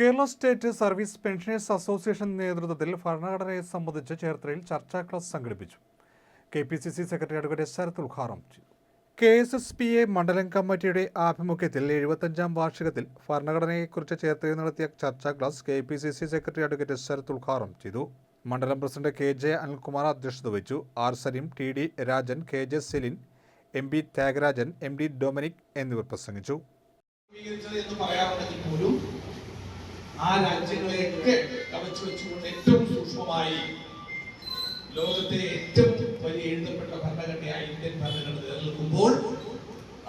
Kerala state service pensioners association നേതൃത്വത്തിൽ ഭരണഘടനയെ സംബന്ധിച്ച് ചേർത്തലയിൽ ചർച്ചാ ക്ലാസ് സംഘടിപ്പിച്ചു. K P C C secretary advocate Sarath ഉദ്ഘാടനം ചെയ്തു. K S S P A മണ്ഡലം കമ്മിറ്റിയുടെ ആഭിമുഖ്യത്തിൽ എഴുപത്തഞ്ചാം വാർഷികത്തിൽ ഭരണഘടനയെക്കുറിച്ച് ചേർത്തലയിൽ നടത്തിയ ചർച്ചാ class K P C C secretary advocate Sarath ഉദ്ഘാടനം ചെയ്തു. മണ്ഡലം പ്രസിഡന്റ് കെ ജെ അനിൽകുമാർ അധ്യക്ഷത വഹിച്ചു. R Saleem T D Rajan K J Celine M B Thyagarajan M D Dominic എന്നിവർ പ്രസംഗിച്ചു. ആ രാജ്യങ്ങളെയൊക്കെ കവച്ചു വെച്ചുകൊണ്ട് ഏറ്റവും സൂക്ഷ്മമായി ലോകത്തെ ഏറ്റവും വലിയ എഴുതപ്പെട്ട ഭരണഘടനയായി ഇന്ത്യൻ ഭരണഘടന നിലനിൽക്കുമ്പോൾ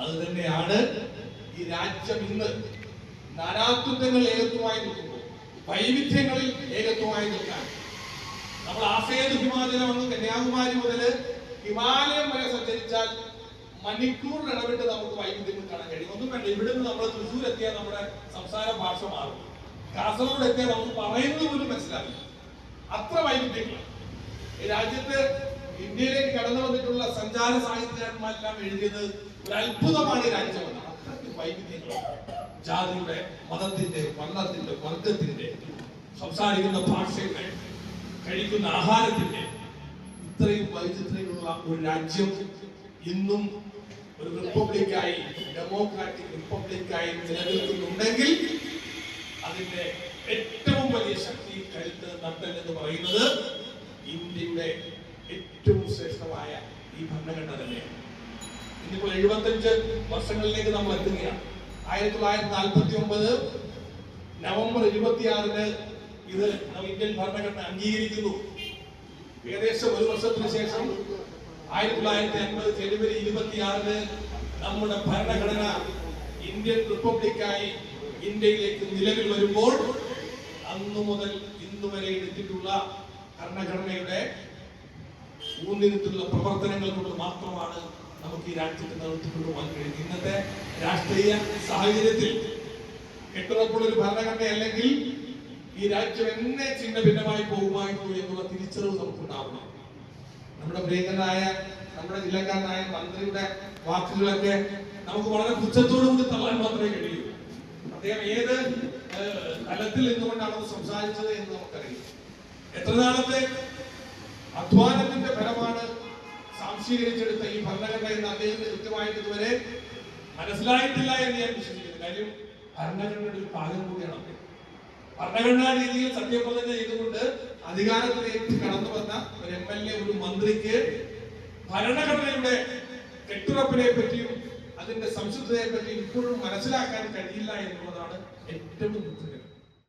അത് തന്നെയാണ് ഈ രാജ്യം ഇന്ന് നാനാത്വങ്ങൾ ഏകത്വമായി നിൽക്കുമ്പോൾ വൈവിധ്യങ്ങളിൽ ഏകത്വമായി നിൽക്കാൻ. നമ്മൾ ആസേത് ഹിമാചലം വന്ന് കന്യാകുമാരി മുതൽ ഹിമാലയം വരെ സഞ്ചരിച്ചാൽ മണിക്കൂറിൽ ഇടവിട്ട് നമുക്ക് വൈവിധ്യങ്ങൾ കാണാൻ കഴിയും. ഒന്നും വേണ്ട ഇവിടുന്ന് നമ്മൾ തൃശ്ശൂർ എത്തിയാൽ നമ്മുടെ സംസാര ഭാഷ മാറും. കാസർഗോഡ് എത്തിയാൽ നമുക്ക് പറയുന്നത് പോലും മനസ്സിലാവില്ല. അത്ര വൈവിധ്യങ്ങളാണ് രാജ്യത്ത് ഇന്ത്യയിലേക്ക് കടന്നു വന്നിട്ടുള്ള സഞ്ചാര സാഹിത്യകാരന്മാരെല്ലാം എഴുതിയത് ഒരു അത്ഭുതമാണ് ഈ രാജ്യമെന്നാണ് അത്രയ്ക്ക് വൈവിധ്യങ്ങളാണ് ജാതിയുടെ മതത്തിന്റെ വർണത്തിന്റെ വർഗത്തിന്റെ സംസാരിക്കുന്ന ഭാഷയുടെ കഴിക്കുന്ന ആഹാരത്തിന്റെ ഇത്രയും വൈചിത്രങ്ങളുള്ള ഒരു രാജ്യം ഇന്നും ഒരു റിപ്പബ്ലിക്കായി ഡെമോക്രാറ്റിക് റിപ്പബ്ലിക്കായി നിലനിൽക്കുന്നുണ്ടെങ്കിൽ അതിന്റെ ഏറ്റവും വലിയ ശക്തി കരുത്ത് നട്ടൽ എന്ന് പറയുന്നത് ഇന്ത്യയുടെ ഏറ്റവും ശ്രേഷ്ഠമായ ഈ ഭരണഘടന തന്നെയാണ് ഇന്നിപ്പോൾ എഴുപത്തഞ്ച് വർഷങ്ങളിലേക്ക് നമ്മൾ എത്തുകയാണ്. ആയിരത്തി തൊള്ളായിരത്തി നാൽപ്പത്തി ഒമ്പത് നവംബർ ഇരുപത്തിയാറിന് ഇത് ഇന്ത്യൻ ഭരണഘടന അംഗീകരിക്കുന്നു. ഏകദേശം ഒരു വർഷത്തിന് ശേഷം ആയിരത്തി തൊള്ളായിരത്തി അൻപത് ജനുവരി ഇരുപത്തിയാറിന് നമ്മുടെ ഭരണഘടന ഇന്ത്യൻ റിപ്പബ്ലിക്കായി ഇന്ത്യയിലേക്ക് നിലവിൽ വരുമ്പോൾ അന്നു മുതൽ ഇന്നു വരെ എടുത്തിട്ടുള്ള ഭരണഘടനയുടെ ഊന്നി പ്രവർത്തനങ്ങൾ കൊണ്ട് മാത്രമാണ് നമുക്ക് ഈ രാജ്യത്തെ നടത്തിക്കൊണ്ടുപോകാൻ കഴിയുന്നത്. ഇന്നത്തെ രാഷ്ട്രീയ സാഹചര്യത്തിൽ കെട്ടുറപ്പുള്ള ഒരു ഭരണഘടന അല്ലെങ്കിൽ ഈ രാജ്യം എന്നെ ചിഹ്ന ഭിന്നമായി പോകുമായിരുന്നു എന്നുള്ള തിരിച്ചറിവ് നമുക്കുണ്ടാവണം. നമ്മുടെ പ്രിയങ്കരനായ നമ്മുടെ ജില്ലക്കാരനായ മന്ത്രിയുടെ വാക്കുകളൊക്കെ നമുക്ക് വളരെ പുച്ഛത്തോടു കൂടി തള്ളാൻ മാത്രമേ അദ്ദേഹം ഏത് തലത്തിൽ നിന്നുകൊണ്ടാണ് അത് സംസാരിച്ചത് എന്ന് നമുക്കറിയാം എത്ര നാളത്തെ അധ്വാനത്തിന്റെ ഫലമാണ് സാംശീകരിച്ചെടുത്ത ഈ ഭരണഘടന എന്ന് അദ്ദേഹത്തിന് കൃത്യമായിട്ട് ഇതുവരെ മനസ്സിലായിട്ടില്ല എന്ന് ഞാൻ വിശ്വസിക്കുന്നു. കാര്യം ഭരണഘടനയുടെ ഒരു ഭാഗം കൂടിയാണ് അദ്ദേഹം. ഭരണഘടനാ രീതിയിൽ സത്യപ്രതിജ്ഞ ചെയ്തുകൊണ്ട് അധികാരത്തിലേക്ക് കടന്നു വന്ന ഒരു എം എൽ എ ഒരു മന്ത്രിക്ക് ഭരണഘടനയുടെ കെട്ടുറപ്പിനെ പറ്റിയും അതിന്റെ സംശുദ്ധതയെപ്പറ്റി ഇപ്പോഴും മനസ്സിലാക്കാൻ കഴിയില്ല എന്നുള്ളതാണ് ഏറ്റവും ദുഃഖകരം.